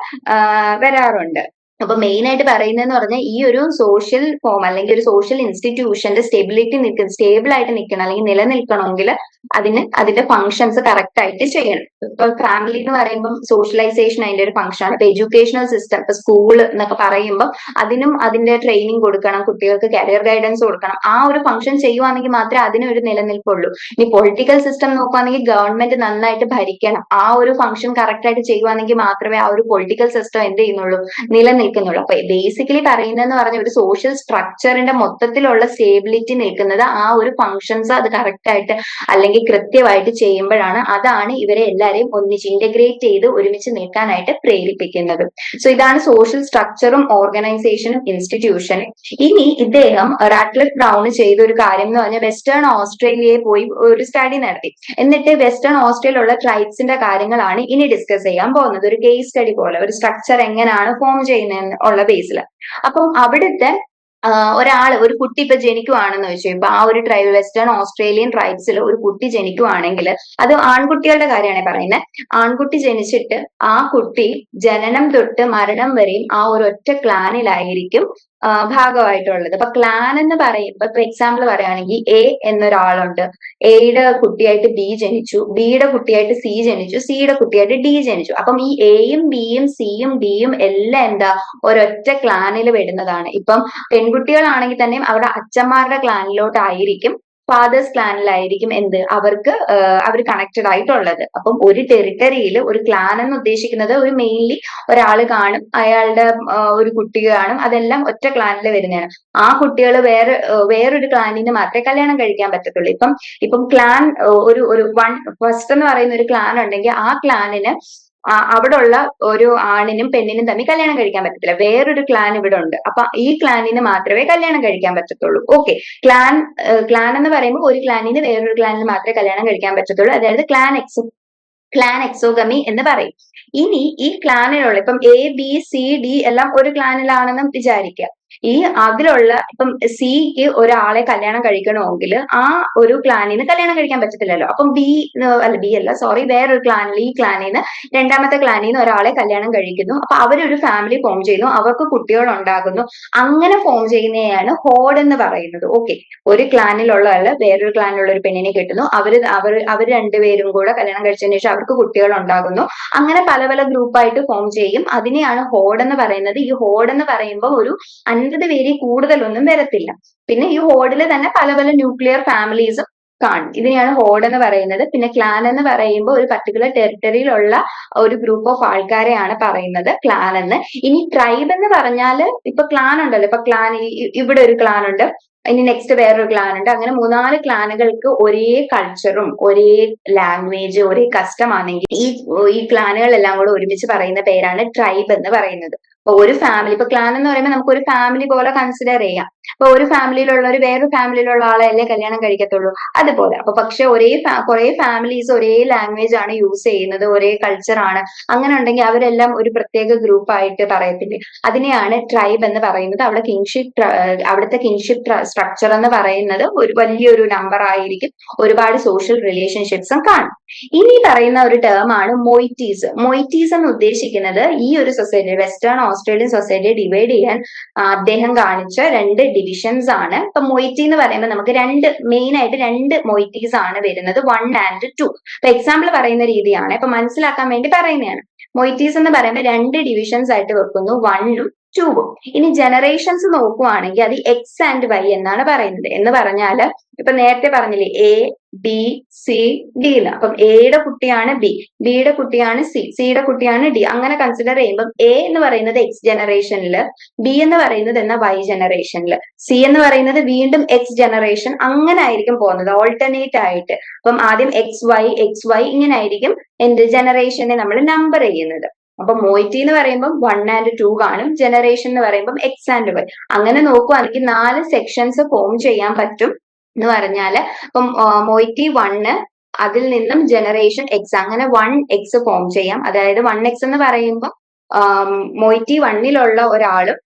വരാറുണ്ട്. അപ്പൊ മെയിൻ ആയിട്ട് പറയുന്നതെന്ന് പറഞ്ഞാൽ ഈ ഒരു സോഷ്യൽ ഫോം അല്ലെങ്കിൽ ഒരു സോഷ്യൽ ഇൻസ്റ്റിറ്റ്യൂഷന്റെ സ്റ്റെബിലിറ്റി നിൽക്കുന്ന സ്റ്റേബിൾ ആയിട്ട് നിൽക്കണം അല്ലെങ്കിൽ നിലനിൽക്കണമെങ്കിൽ അതിന് അതിന്റെ ഫങ്ഷൻസ് കറക്റ്റ് ആയിട്ട് ചെയ്യണം. ഇപ്പൊ ഫാമിലി എന്ന് പറയുമ്പോൾ സോഷ്യലൈസേഷൻ അതിന്റെ ഒരു ഫംഗ്ഷൻ ആണ്. എഡ്യൂക്കേഷണൽ സിസ്റ്റം ഇപ്പൊ സ്കൂൾ എന്നൊക്കെ പറയുമ്പോൾ അതിനും അതിന്റെ ട്രെയിനിങ് കൊടുക്കണം കുട്ടികൾക്ക് കരിയർ ഗൈഡൻസ് കൊടുക്കണം. ആ ഒരു ഫംഗ്ഷൻ ചെയ്യുവാണെങ്കിൽ മാത്രമേ അതിന് ഒരു നിലനിൽപ്പുള്ളൂ. ഇനി പൊളിറ്റിക്കൽ സിസ്റ്റം നോക്കുവാണെങ്കിൽ ഗവൺമെന്റ് നന്നായിട്ട് ഭരിക്കണം. ആ ഒരു ഫംഗ്ഷൻ കറക്റ്റ് ആയിട്ട് ചെയ്യുവാണെങ്കിൽ മാത്രമേ ആ ഒരു പൊളിറ്റിക്കൽ സിസ്റ്റം എന്ത് ചെയ്യുന്നുള്ളൂ? നിലനിൽക്കുന്നുള്ളൂ അപ്പൊ ബേസിക്കലി പറയുന്നതെന്ന് പറഞ്ഞ ഒരു സോഷ്യൽ സ്ട്രക്ചറിന്റെ മൊത്തത്തിലുള്ള സ്റ്റേബിലിറ്റി നിൽക്കുന്നത് ആ ഒരു ഫംഗ്ഷൻസ് അത് കറക്റ്റ് ആയിട്ട് അല്ലെങ്കിൽ കൃത്യമായിട്ട് ചെയ്യുമ്പോഴാണ് അതാണ് ഇവരെ എല്ലാരെയും ഒന്നിച്ച് ഇന്റഗ്രേറ്റ് ചെയ്ത് ഒരുമിച്ച് നിൽക്കാനായിട്ട് പ്രേരിപ്പിക്കുന്നത്. സോ ഇതാണ് സോഷ്യൽ സ്ട്രക്ചറും ഓർഗനൈസേഷനും ഇൻസ്റ്റിറ്റ്യൂഷനും ഇനി ഇദ്ദേഹം റാറ്റ്ലിഫ് ബ്രൗൺ ചെയ്ത ഒരു കാര്യം എന്ന് പറഞ്ഞാൽ വെസ്റ്റേൺ ഓസ്ട്രേലിയയെ പോയി ഒരു സ്റ്റഡി നടത്തി. എന്നിട്ട് വെസ്റ്റേൺ ഓസ്ട്രേലിയയിലുള്ള ട്രൈബ്സിന്റെ കാര്യങ്ങളാണ് ഇനി ഡിസ്കസ് ചെയ്യാൻ പോകുന്നത്. ഒരു കേസ് സ്റ്റഡി പോലെ. ഒരു സ്ട്രക്ചർ എങ്ങനെയാണ് ഫോം ചെയ്യുന്നത്? ഉള്ള ബേസിൽ അപ്പം അവിടുത്തെ ഒരാൾ ഒരു കുട്ടി ഇപ്പൊ ജനിക്കുവാണെന്ന് വെച്ചു ഇപ്പൊ ആ ഒരു ട്രൈബ് വെസ്റ്റേൺ ഓസ്ട്രേലിയൻ ട്രൈബ്സിൽ ഒരു കുട്ടി ജനിക്കുവാണെങ്കിൽ അത് ആൺകുട്ടികളുടെ കാര്യമാണ് പറയുന്നത് ആൺകുട്ടി ജനിച്ചിട്ട് ആ കുട്ടി ജനനം തൊട്ട് മരണം വരെയും ആ ഒരു ഒറ്റ ക്ലാനിലായിരിക്കും ഭാഗമായിട്ടുള്ളത്. അപ്പൊ ക്ലാൻ എന്ന് പറയുമ്പോൾ ഇപ്പൊ എക്സാമ്പിൾ പറയുകയാണെങ്കിൽ എ എന്നൊരാളുണ്ട്. എയുടെ കുട്ടിയായിട്ട് ബി ജനിച്ചു ബിയുടെ കുട്ടിയായിട്ട് സി ജനിച്ചു സിയുടെ കുട്ടിയായിട്ട് ഡി ജനിച്ചു. അപ്പം ഈ എയും ബിയും സിയും ഡിയും എല്ലാം എന്താ ഒരൊറ്റ ക്ലാനിൽ വരുന്നതാണ്. ഇപ്പം പെൺകുട്ടികളാണെങ്കിൽ തന്നെയും അവരുടെ അച്ഛന്മാരുടെ ക്ലാനിലോട്ടായിരിക്കും ഫാദേഴ്സ് ക്ലാനിലായിരിക്കും എന്ത്? അവർക്ക് അവർ കണക്റ്റഡ് ആയിട്ടുള്ളത്. അപ്പം ഒരു ടെറിട്ടറിയിൽ ഒരു ക്ലാൻ എന്ന് ഉദ്ദേശിക്കുന്നത് ഒരു മെയിൻലി ഒരാൾ കാണും അയാളുടെ ഒരു കുട്ടി കാണും അതെല്ലാം ഒറ്റ ക്ലാനിൽ വരുന്നതാണ്. ആ കുട്ടികൾ വേറെ വേറൊരു ക്ലാനിന് മാത്രമേ കല്യാണം കഴിക്കാൻ പറ്റത്തുള്ളൂ. ഇപ്പം ഇപ്പം ക്ലാൻ ഒരു ഒരു വൺ ഫസ്റ്റ് എന്ന് പറയുന്ന ഒരു ക്ലാൻ ഉണ്ടെങ്കിൽ ആ ക്ലാനിന് അവിടെ ഉള്ള ഒരു ആണിനും പെണ്ണിനും തമ്മിൽ കല്യാണം കഴിക്കാൻ പറ്റത്തില്ല. വേറൊരു ക്ലാൻ ഇവിടെ ഉണ്ട്. അപ്പൊ ഈ ക്ലാനിന് മാത്രമേ കല്യാണം കഴിക്കാൻ പറ്റത്തുള്ളൂ. ഓക്കെ ക്ലാൻ ക്ലാൻ എന്ന് പറയുമ്പോൾ ഒരു ക്ലാനിന് വേറൊരു ക്ലാനിന് മാത്രമേ കല്യാണം കഴിക്കാൻ പറ്റത്തുള്ളൂ. അതായത് ക്ലാൻ എക്സോ ക്ലാൻ എക്സോഗമി എന്ന് പറയും. ഇനി ഈ ക്ലാനിലുള്ള ഇപ്പം എ ബി സി ഡി എല്ലാം ഒരു ക്ലാനിലാണെന്നും വിചാരിക്കുക ഈ അതിലുള്ള ഇപ്പം സിക്ക് ഒരാളെ കല്യാണം കഴിക്കണമെങ്കിൽ ആ ഒരു ക്ലാനിന് കല്യാണം കഴിക്കാൻ പറ്റത്തില്ലല്ലോ. അപ്പം ബി അല്ല ബി അല്ല സോറി വേറൊരു ക്ലാനിൽ ഈ ക്ലാനിന്ന് രണ്ടാമത്തെ ക്ലാനിൽ ഒരാളെ കല്യാണം കഴിക്കുന്നു. അപ്പൊ അവരൊരു ഫാമിലി ഫോം ചെയ്യുന്നു. അവർക്ക് കുട്ടികൾ ഉണ്ടാകുന്നു അങ്ങനെ ഫോം ചെയ്യുന്നതാണ് ഹോഡ് എന്ന് പറയുന്നത്. ഓക്കെ ഒരു ക്ലാനിലുള്ള ആൾ വേറൊരു ക്ലാനിലുള്ള ഒരു പെണ്ണിനെ കിട്ടുന്നു. അവർ അവർ അവർ രണ്ടുപേരും കൂടെ കല്യാണം കഴിച്ചതിന് ശേഷം അവർക്ക് കുട്ടികൾ ഉണ്ടാകുന്നു അങ്ങനെ പല പല ഗ്രൂപ്പായിട്ട് ഫോം ചെയ്യും. അതിനെയാണ് ഹോഡ് എന്ന് പറയുന്നത്. ഈ ഹോഡ് എന്ന് പറയുമ്പോൾ ഒരു അൻപത് പേരിൽ കൂടുതലൊന്നും വരത്തില്ല. പിന്നെ ഈ ഹോഡിൽ തന്നെ പല പല ന്യൂക്ലിയർ ഫാമിലീസും കാണും. ഇതിനെയാണ് ഹോഡ് എന്ന് പറയുന്നത്. പിന്നെ ക്ലാൻ എന്ന് പറയുമ്പോൾ ഒരു പർട്ടിക്കുലർ ടെറിട്ടറിയിലുള്ള ഒരു ഗ്രൂപ്പ് ഓഫ് ആൾക്കാരെയാണ് പറയുന്നത് ക്ലാൻ എന്ന്. ഇനി ട്രൈബ് എന്ന് പറഞ്ഞാൽ ഇപ്പൊ ക്ലാൻ ഉണ്ടല്ലോ. ഇപ്പൊ ക്ലാൻ ഇവിടെ ഒരു ക്ലാൻ ഉണ്ട്. ഇനി നെക്സ്റ്റ് വേറൊരു ക്ലാൻ ഉണ്ട്. അങ്ങനെ മൂന്നാൽ ക്ലാനുകൾക്ക് ഒരേ കൾച്ചറും ഒരേ ലാംഗ്വേജ് ഒരേ കസ്റ്റം ആണെങ്കിൽ ഈ ഈ ക്ലാനുകളെല്ലാം കൂടെ ഒരുമിച്ച് പറയുന്ന പേരാണ് ട്രൈബ് എന്ന് പറയുന്നത്. ഒരു ഫാമിലി ഇപ്പൊ ക്ലാൻ എന്ന് പറയുമ്പോൾ നമുക്ക് ഒരു ഫാമിലി പോലെ കൺസിഡർ ചെയ്യാം. അപ്പൊ ഒരു ഫാമിലിയിലുള്ള ഒരു വേറൊരു ഫാമിലിയിലുള്ള ആളെ കല്യാണം കഴിക്കത്തുള്ളൂ? അതുപോലെ. അപ്പൊ പക്ഷെ ഒരേ കുറെ ഫാമിലീസ് ഒരേ ലാംഗ്വേജ് ആണ് യൂസ് ചെയ്യുന്നത് ഒരേ കൾച്ചർ ആണ്. അങ്ങനെ ഉണ്ടെങ്കിൽ അവരെല്ലാം ഒരു പ്രത്യേക ഗ്രൂപ്പ് ആയിട്ട് പറയത്തില്ലേ? അതിനെയാണ് ട്രൈബ് എന്ന് പറയുന്നത്. അവിടെ കിങ്ഷിപ്പ് അവിടുത്തെ കിങ്ഷിപ്പ് സ്ട്രക്ചർ എന്ന് പറയുന്നത് ഒരു വലിയൊരു നമ്പർ ആയിരിക്കും. ഒരുപാട് സോഷ്യൽ റിലേഷൻഷിപ്സും കാണും. ഇനി പറയുന്ന ഒരു ടേം ആണ് മൊയ്റ്റീസ് മൊയ്റ്റീസ് എന്ന് ഉദ്ദേശിക്കുന്നത് ഈ ഒരു സൊസൈറ്റി വെസ്റ്റേൺ ഓസ്ട്രേലിയൻ സൊസൈറ്റിയെ ഡിവൈഡ് ചെയ്യാൻ അദ്ദേഹം കാണിച്ച രണ്ട് ഡിവിഷൻസ് ആണ്. ഇപ്പൊ മൊയ്റ്റി എന്ന് പറയുമ്പോൾ നമുക്ക് രണ്ട് മെയിൻ ആയിട്ട് രണ്ട് മൊയ്റ്റീസ് ആണ് വരുന്നത്. വൺ ആൻഡ് ടു ഇപ്പൊ എക്സാമ്പിൾ പറയുന്ന രീതിയാണ്. ഇപ്പൊ മനസ്സിലാക്കാൻ വേണ്ടി പറയുന്നതാണ്. മൊയ്റ്റീസ് എന്ന് പറയുമ്പോൾ രണ്ട് ഡിവിഷൻസ് ആയിട്ട് വെക്കുന്നു. വണ്ണും ടൂവും ഇനി ജനറേഷൻസ് നോക്കുവാണെങ്കിൽ അത് എക്സ് ആൻഡ് വൈ എന്നാണ് പറയുന്നത്. എന്ന് പറഞ്ഞാൽ ഇപ്പൊ നേരത്തെ പറഞ്ഞില്ലേ എ ബി സി ഡി എന്ന് അപ്പം എയുടെ കുട്ടിയാണ് ബി ബിയുടെ കുട്ടിയാണ് സി സിയുടെ കുട്ടിയാണ് ഡി അങ്ങനെ കൺസിഡർ ചെയ്യുമ്പോൾ എ എന്ന് പറയുന്നത് എക്സ് ജനറേഷനിൽ ബി എന്ന് പറയുന്നത് എന്ന വൈ ജനറേഷനിൽ സി എന്ന് പറയുന്നത് വീണ്ടും എക്സ് ജനറേഷൻ അങ്ങനെ ആയിരിക്കും പോകുന്നത്. ഓൾട്ടർനേറ്റ് ആയിട്ട്. അപ്പം ആദ്യം എക്സ് വൈ എക്സ് വൈ ഇങ്ങനെ ആയിരിക്കും എന്ത് ജനറേഷനെ നമ്മൾ നമ്പർ ചെയ്യുന്നത്. അപ്പൊ മോയിറ്റി എന്ന് പറയുമ്പോൾ വൺ ആൻഡ് ടു കാണും ജനറേഷൻ എന്ന് പറയുമ്പോൾ എക്സ് ആൻഡ് വൈ അങ്ങനെ നോക്കുവാണെങ്കിൽ നാല് സെക്ഷൻസ് ഫോം ചെയ്യാൻ പറ്റും എന്ന് പറഞ്ഞാൽ ഇപ്പം മോയിറ്റി വണ്ണ് അതിൽ നിന്നും ജനറേഷൻ എക്സ് അങ്ങനെ വൺ എക്സ് ഫോം ചെയ്യാം. അതായത് വൺ എക്സ് എന്ന് പറയുമ്പോൾ മോയിറ്റി വണ്ണിലുള്ള ഒരാളും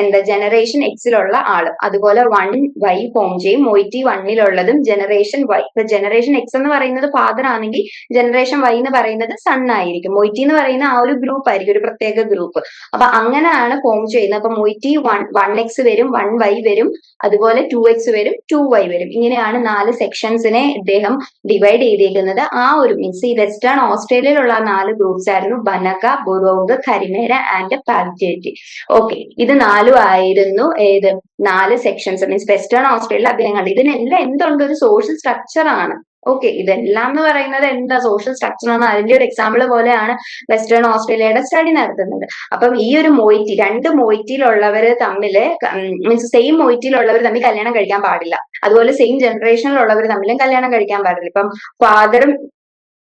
എന്താ ജനറേഷൻ എക്സിലുള്ള ആൾ. അതുപോലെ വൺ വൈ ഫോം ചെയ്യും മൊയ്റ്റി വണ്ണിലുള്ളതും ജനറേഷൻ വൈ ഇപ്പൊ ജനറേഷൻ എക്സ് എന്ന് പറയുന്നത് ഫാദർ ആണെങ്കിൽ ജനറേഷൻ വൈ എന്ന് പറയുന്നത് സൺ ആയിരിക്കും. മൊയ്റ്റി എന്ന് പറയുന്ന ആ ഒരു ഗ്രൂപ്പ് ആയിരിക്കും ഒരു പ്രത്യേക ഗ്രൂപ്പ് അപ്പൊ അങ്ങനെയാണ് ഫോം ചെയ്യുന്നത്. അപ്പൊ മൊയ്റ്റി വൺ വൺ എക്സ് വരും വൺ വൈ വരും അതുപോലെ ടു എക്സ് വരും ടു വൈ വരും. ഇങ്ങനെയാണ് നാല് സെക്ഷൻസിനെ ഇദ്ദേഹം ഡിവൈഡ് ചെയ്തിരിക്കുന്നത് ആ ഒരു മീൻസ് ഈ വെസ്റ്റേൺ ഓസ്ട്രേലിയയിലുള്ള നാല് ഗ്രൂപ്പ്സ് ആയിരുന്നു. ബനക ബുറോഗ് കരിമേര ആൻഡ് പാൽജേറ്റി ഓക്കെ ഇത് നാലും ആയിരുന്നു. ഏത്? നാല് സെക്ഷൻസ് മീൻസ് വെസ്റ്റേൺ ഓസ്ട്രേലിയ അഭിനയങ്ങൾ ഇതിനെല്ലാം എന്തുണ്ട്? ഒരു സോഷ്യൽ സ്ട്രക്ചർ ആണ്. ഓക്കെ ഇതെല്ലാം എന്ന് പറയുന്നത് എന്താ? സോഷ്യൽ സ്ട്രക്ചർ ആണ്. അതിന്റെ ഒരു എക്സാമ്പിൾ പോലെയാണ് വെസ്റ്റേൺ ഓസ്ട്രേലിയയുടെ സ്റ്റഡി നടത്തുന്നത്. അപ്പം ഈ ഒരു മൊയ്റ്റി രണ്ട് മോയിറ്റിയിലുള്ളവർ തമ്മിൽ മീൻസ് സെയിം മൊയ്റ്റിയിലുള്ളവർ തമ്മിൽ കല്യാണം കഴിക്കാൻ പാടില്ല. അതുപോലെ സെയിം ജനറേഷനിലുള്ളവർ തമ്മിലും കല്യാണം കഴിക്കാൻ പാടില്ല. ഇപ്പം ഫാദറും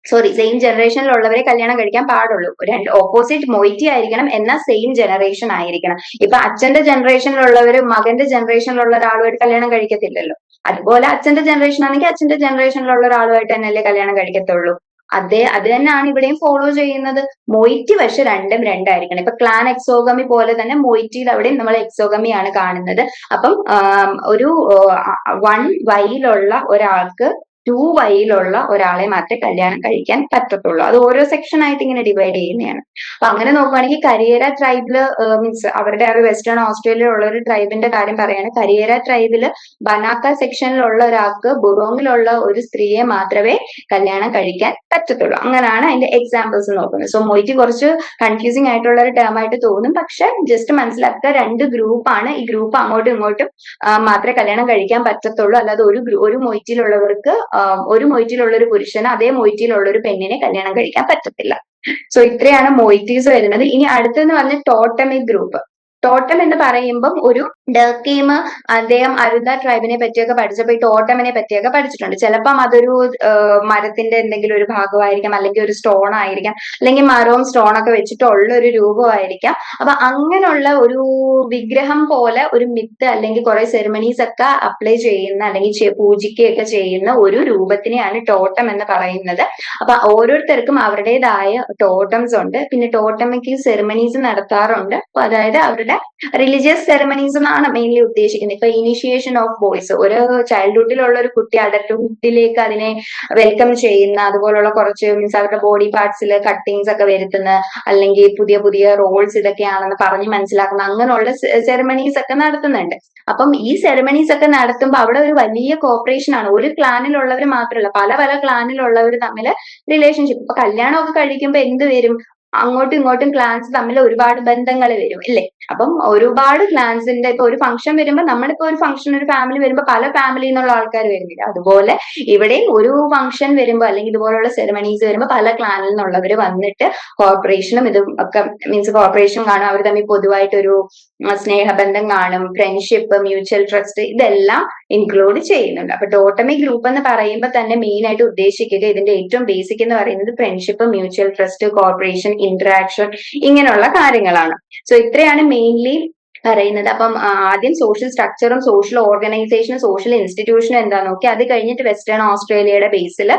സോറി സെയിം ജനറേഷനിലുള്ളവരെ കല്യാണം കഴിക്കാൻ പാടുള്ളൂ. രണ്ട് ഓപ്പോസിറ്റ് മൊയ്റ്റി ആയിരിക്കണം എന്നാൽ സെയിം ജനറേഷൻ ആയിരിക്കണം. ഇപ്പൊ അച്ഛന്റെ ജനറേഷനിലുള്ളവർ മകന്റെ ജനറേഷനിലുള്ള ഒരാളുമായിട്ട് കല്യാണം കഴിക്കത്തില്ലല്ലോ. അതുപോലെ അച്ഛന്റെ ജനറേഷൻ ആണെങ്കിൽ അച്ഛന്റെ ജനറേഷനിലുള്ള ഒരാളുമായിട്ട് തന്നെയല്ലേ കല്യാണം കഴിക്കത്തുള്ളൂ. അതേ അത് തന്നെയാണ് ഇവിടെയും ഫോളോ ചെയ്യുന്നത്. മൊയ്റ്റി പക്ഷെ രണ്ടും രണ്ടായിരിക്കണം. ഇപ്പൊ ക്ലാൻ എക്സോഗമി പോലെ തന്നെ മൊയ്റ്റിയിൽ അവിടെയും നമ്മൾ എക്സോഗമിയാണ് കാണുന്നത്. അപ്പം ഒരു വൺ വൈയിലുള്ള ഒരാൾക്ക് ടു വൈയിലുള്ള ഒരാളെ മാത്രമേ കല്യാണം കഴിക്കാൻ പറ്റത്തുള്ളൂ. അത് ഓരോ സെക്ഷൻ ആയിട്ട് ഇങ്ങനെ ഡിവൈഡ് ചെയ്യുന്നതാണ്. അപ്പൊ അങ്ങനെ നോക്കുവാണെങ്കിൽ കരിയേര ട്രൈബിൽ മീൻസ് അവരുടെ ഒരു വെസ്റ്റേൺ ഓസ്ട്രേലിയ ഉള്ള ഒരു ട്രൈബിന്റെ കാര്യം പറയാണ് കരിയേര ട്രൈബിൽ ബനാക്ക സെക്ഷനിലുള്ള ഒരാൾക്ക് ബുറോങ്ങിലുള്ള ഒരു സ്ത്രീയെ മാത്രമേ കല്യാണം കഴിക്കാൻ പറ്റത്തുള്ളൂ. അങ്ങനെയാണ് അതിന്റെ എക്സാമ്പിൾസ് നോക്കുന്നത്. സോ മൊയ്ക്ക് കുറച്ച് കൺഫ്യൂസിംഗ് ആയിട്ടുള്ള ഒരു ടേം ആയിട്ട് തോന്നും. പക്ഷെ ജസ്റ്റ് മനസ്സിലാക്കുക രണ്ട് ഗ്രൂപ്പാണ് ഈ ഗ്രൂപ്പ് അങ്ങോട്ടും ഇങ്ങോട്ടും മാത്രമേ കല്യാണം കഴിക്കാൻ പറ്റത്തുള്ളൂ. അല്ലാതെ ഒരു ഒരു മൊയ്റ്റിലുള്ളവർക്ക് ഒരു മൊയ്റ്റിലുള്ള ഒരു പുരുഷന് അതേ മൊയ്റ്റിയിലുള്ള ഒരു പെണ്ണിനെ കല്യാണം കഴിക്കാൻ പറ്റത്തില്ല. സോ ഇത്രയാണ് മൊയ്റ്റീസ് വരുന്നത്. ഇനി അടുത്തെന്ന് പറഞ്ഞ ടോട്ടമിക് ഗ്രൂപ്പ്. ടോട്ടം എന്ന് പറയുമ്പം ഒരു ഡർക്കീം അദ്ദേഹം അരുത ട്രൈബിനെ പറ്റിയൊക്കെ പഠിച്ചപ്പോൾ ഈ ടോട്ടമിനെ പറ്റിയൊക്കെ പഠിച്ചിട്ടുണ്ട്. ചിലപ്പം അതൊരു മരത്തിന്റെ എന്തെങ്കിലും ഒരു ഭാഗമായിരിക്കാം അല്ലെങ്കിൽ ഒരു സ്റ്റോൺ ആയിരിക്കാം അല്ലെങ്കിൽ മരവും സ്റ്റോൺ ഒക്കെ വെച്ചിട്ടുള്ള ഒരു രൂപമായിരിക്കാം. അപ്പൊ അങ്ങനെയുള്ള ഒരു വിഗ്രഹം പോലെ ഒരു മിത്ത് അല്ലെങ്കിൽ കുറെ സെറിമണീസ് ഒക്കെ അപ്ലൈ ചെയ്യുന്ന അല്ലെങ്കിൽ പൂജിക്കുകയൊക്കെ ചെയ്യുന്ന ഒരു രൂപത്തിനെയാണ് ടോട്ടം എന്ന് പറയുന്നത്. അപ്പൊ ഓരോരുത്തർക്കും അവരുടേതായ ടോട്ടംസ് ഉണ്ട്. പിന്നെ ടോട്ടമിക്ക് സെറിമണീസ് നടത്താറുണ്ട്. അതായത് അവരുടെ റിലീജിയസ് സെറമണീസ് എന്നാണ് മെയിൻലി ഉദ്ദേശിക്കുന്നത്. ഇപ്പൊ ഇനിഷ്യേഷൻ ഓഫ് ബോയ്സ് ഒരു ചൈൽഡ്ഹുഡിലുള്ള ഒരു കുട്ടി അഡൽട്ട്ഹുഡിലേക്ക് അതിനെ വെൽക്കം ചെയ്യുന്ന അതുപോലുള്ള കുറച്ച് മീൻസ് അവരുടെ ബോഡി പാർട്സിൽ കട്ടിങ്സ് ഒക്കെ വരുത്തുന്ന അല്ലെങ്കിൽ പുതിയ പുതിയ റോൾസ് ഇതൊക്കെയാണെന്ന് പറഞ്ഞ് മനസ്സിലാക്കുന്ന അങ്ങനെയുള്ള സെറമണീസ് ഒക്കെ നടത്തുന്നുണ്ട്. അപ്പം ഈ സെറമണീസ് ഒക്കെ നടത്തുമ്പോൾ അവിടെ ഒരു വലിയ കോപ്പറേഷൻ ആണ്. ഒരു ക്ലാനിലുള്ളവർ മാത്രമല്ല പല പല ക്ലാനിലുള്ളവർ തമ്മിൽ റിലേഷൻഷിപ്പ് ഇപ്പൊ കല്യാണമൊക്കെ കഴിക്കുമ്പോൾ എന്ത് വരും? അങ്ങോട്ടും ഇങ്ങോട്ടും ക്ലാൻസ് തമ്മിൽ ഒരുപാട് ബന്ധങ്ങൾ വരും ഇല്ലേ? അപ്പം ഒരുപാട് ക്ലാൻസിന്റെ ഇപ്പൊ ഒരു ഫംഗ്ഷൻ വരുമ്പോൾ നമ്മളിപ്പോ ഒരു ഫംഗ്ഷൻ ഒരു ഫാമിലി വരുമ്പോൾ പല ഫാമിലിയിൽ നിന്നുള്ള ആൾക്കാർ വരുന്നില്ല. അതുപോലെ ഇവിടെയും ഒരു ഫംഗ്ഷൻ വരുമ്പോൾ അല്ലെങ്കിൽ ഇതുപോലുള്ള സെറമണീസ് വരുമ്പോൾ പല ക്ലാനിൽ നിന്നുള്ളവർ വന്നിട്ട് കോർപ്പറേഷനും ഇതും ഒക്കെ മീൻസ് കോർപ്പറേഷൻ കാണും. അവർ തമ്മിൽ പൊതുവായിട്ടൊരു സ്നേഹബന്ധം കാണും ഫ്രണ്ട്ഷിപ്പ് മ്യൂച്വൽ ട്രസ്റ്റ് ഇതെല്ലാം ഇൻക്ലൂഡ് ചെയ്യുന്നുണ്ട്. അപ്പൊ ടോട്ടമി ഗ്രൂപ്പ് എന്ന് പറയുമ്പോൾ തന്നെ മെയിൻ ആയിട്ട് ഉദ്ദേശിക്കുക ഇതിന്റെ ഏറ്റവും ബേസിക് എന്ന് പറയുന്നത് friendship mutual trust corporation interaction ഇങ്ങനെയുള്ള കാര്യങ്ങളാണ്. സോ ഇത്രയാണ് മെയിൻലി പറയുന്നത്. അപ്പം ആദ്യം സോഷ്യൽ സ്ട്രക്ചറും സോഷ്യൽ ഓർഗനൈസേഷനും സോഷ്യൽ ഇൻസ്റ്റിറ്റ്യൂഷനും എന്താ നോക്കി അത് കഴിഞ്ഞിട്ട് വെസ്റ്റേൺ ഓസ്ട്രേലിയയുടെ ബേസിൽ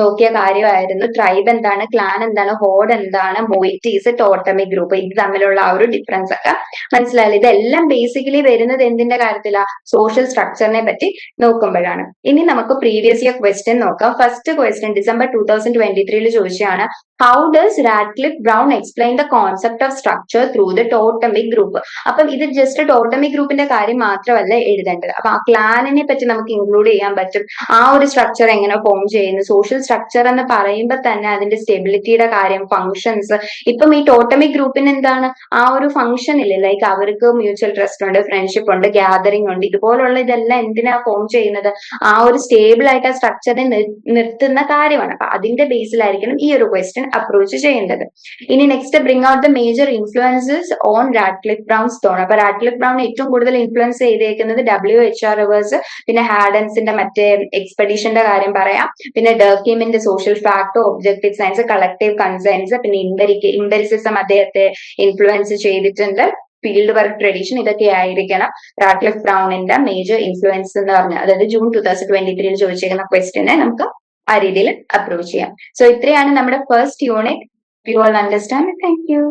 നോക്കിയ കാര്യമായിരുന്നു. ട്രൈബ് എന്താണ് ക്ലാൻ എന്താണ് ഹോഡ് എന്താണ് മൊയ്റ്റീസ് ടോട്ടമിക് ഗ്രൂപ്പ് ഇത് തമ്മിലുള്ള ആ ഒരു ഡിഫറൻസ് ഒക്കെ മനസ്സിലായില്ല? ഇതെല്ലാം ബേസിക്കലി വരുന്നത് എന്തിന്റെ കാര്യത്തിലാ? സോഷ്യൽ സ്ട്രക്ചറിനെ പറ്റി നോക്കുമ്പോഴാണ്. ഇനി നമുക്ക് പ്രീവിയസ് ഇയർ ക്വസ്റ്റ്യൻ നോക്കാം. First question December two thousand twenty ത്രീയിൽ ചോദിച്ചാണ് how does Radcliffe Brown explain the concept of structure through the totemic group അപ്പം ഇത് ജസ്റ്റ് ടോട്ടമിക് ഗ്രൂപ്പിന്റെ കാര്യം മാത്രമല്ല എഴുതേണ്ടത്. അപ്പൊ ആ ക്ലാനിനെ പറ്റി നമുക്ക് ഇൻക്ലൂഡ് ചെയ്യാൻ പറ്റും. ആ ഒരു സ്ട്രക്ചർ എങ്ങനെ ഫോം ചെയ്യുന്നു? സോഷ്യൽ സ്ട്രക്ചർ എന്ന് പറയുമ്പോൾ തന്നെ അതിന്റെ സ്റ്റെബിലിറ്റിയുടെ കാര്യം ഫങ്ഷൻസ് ഇപ്പം ഈ ടോട്ടമിക് ഗ്രൂപ്പിന് എന്താണ്? ആ ഒരു ഫംഗ്ഷൻ ഇല്ലേ? ലൈക്ക് അവർക്ക് മ്യൂച്വൽ ട്രസ്റ്റ് ഉണ്ട് ഫ്രണ്ട്ഷിപ്പ് ഉണ്ട് ഗ്യാതറിംഗ് ഉണ്ട്. ഇതുപോലുള്ള ഇതെല്ലാം എന്തിനാ ഫോം ചെയ്യുന്നത്? ആ ഒരു സ്റ്റേബിൾ ആയിട്ട് ആ സ്ട്രക്ചറിനെ നിർത്തുന്ന കാര്യമാണ്. അപ്പൊ അതിന്റെ ബേസിലായിരിക്കണം ഈ ഒരു ക്വസ്റ്റ്യൻ അപ്രോച്ച് ചെയ്യേണ്ടത്. ഇനി next bring out the major influences on Radcliffe Brown thorn അപ്പൊ റാറ്റ്ലിഫ് ബ്രൗൺ ഏറ്റവും കൂടുതൽ ഇൻഫ്ലുവൻസ് ചെയ്തേക്കുന്നത് ഡബ്ല്യു എച്ച് ആർ റിവേഴ്സ് പിന്നെ ഹാഡൻസിന്റെ മറ്റേ എക്സ്പെഡീഷന്റെ കാര്യം പറയാം. പിന്നെ ഡർക്കിമിന്റെ social factor objective science collective concerns പിന്നെ ഇമ്പരിക്ക് ഇമ്പരിസിസം അദ്ദേഹത്തെ ഇൻഫ്ലുവൻസ് ചെയ്തിട്ടുണ്ട്. ഫീൽഡ് വർക്ക് ട്രഡീഷൻ ഇതൊക്കെ ആയിരിക്കണം റാക്ലിഫ് ബ്രൗണിന്റെ മേജർ ഇൻഫ്ലുവൻസ് എന്ന് പറഞ്ഞാൽ. അതായത് ജൂൺ ടൂ തൗസൻഡ് ട്വന്റി ത്രീയിൽ ചോദിച്ചിരിക്കുന്ന ക്വസ്റ്റിനെ നമുക്ക് ആ രീതിയിൽ അപ്രോച്ച് ചെയ്യാം. സോ ഇത്രയാണ് നമ്മുടെ first unit you all understand thank you